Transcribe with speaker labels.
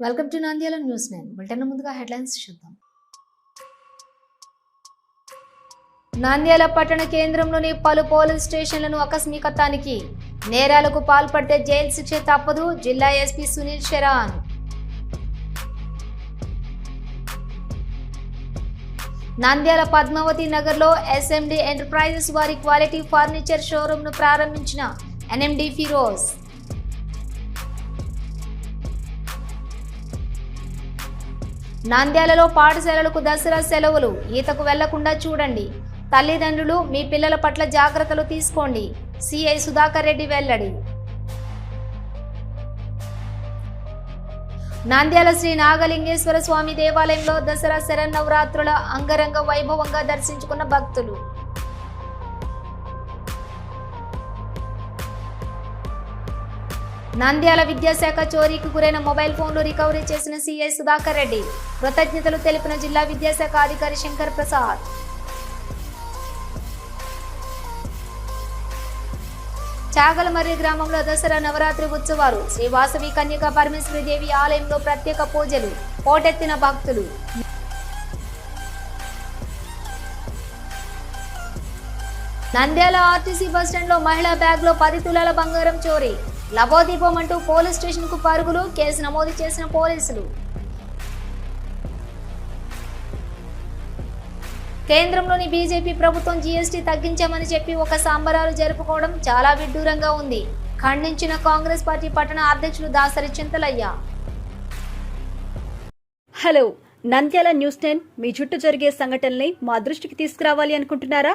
Speaker 1: Welcome to Nandyal news nine bulletin ముందుగా headlines చూద్దాం. నంద్యాల పట్టణ కేంద్రంలోని పలు పోలీస్ స్టేషన్లను ఆకస్మిక తనిఖీ నేరాలకు పాల్పడితే జైలు శిక్ష తప్పదు జిల్లా ఎస్పీ సునీల్ షెరాన్ నంద్యాల పద్మావతి నగర్లో ఎస్ఎండి ఎంటర్ప్రైజెస్ వారి క్వాలిటీ ఫర్నిచర్ షోరూంను ప్రారంభించిన ఎన్ఎండి ఫిరోజ్ నంద్యాలలో పాఠశాలలకు దసరా సెలవులు. ఈతకు వెళ్ళకుండా చూడండి. తల్లిదండ్రులు మీ పిల్లల పట్ల జాగ్రత్తలు తీసుకోండి. సిఐ సుధాకర్ రెడ్డి వెల్లడి. నంద్యాల శ్రీ నాగలింగేశ్వర స్వామి దేవాలయంలో దసరా శరన్నవరాత్రుల అంగరంగ వైభవంగా దర్శించుకున్న భక్తులు. నంద్యాల విద్యాశాఖ చోరీకి గురైన మొబైల్ ఫోన్లు రికవరీ చేసిన సీఐ సుధాకర్ రెడ్డి. కృతజ్ఞతలు తెలిపిన జిల్లా విద్యాశాఖ అధికారి శంకర్ ప్రసాద్. చాగలమర్రి గ్రామంలో దసరా నవరాత్రి ఉత్సవాలు. శ్రీ వాసవి కన్యక పరమేశ్వరి దేవి ఆలయంలో ప్రత్యేక పూజలు. పోటెత్తిన భక్తులు. నంద్యాల ఆర్టీసీ బస్టాండ్లో మహిళా బ్యాగ్లో పది తులాల బంగారం చోరీ. లబోదీపం అంటూ పోలీస్ స్టేషన్కు పరుగులు కేసు నమోదు చేసిన పోలీసులు. కేంద్రంలోని బీజేపీ ప్రభుత్వం జీఎస్టీ తగ్గించామని చెప్పి ఒక సంబరాలు జరుపుకోవడం చాలా విడ్డూరంగా ఉంది. ఖండించిన కాంగ్రెస్ పార్టీ పట్టణ అధ్యక్షులు Dasari Chintalaiah.
Speaker 2: Hello Nandyal news ten మీ చుట్టూ జరిగే సంఘటనల్ని మా దృష్టికి తీసుకురావాలి అనుకుంటున్నారా?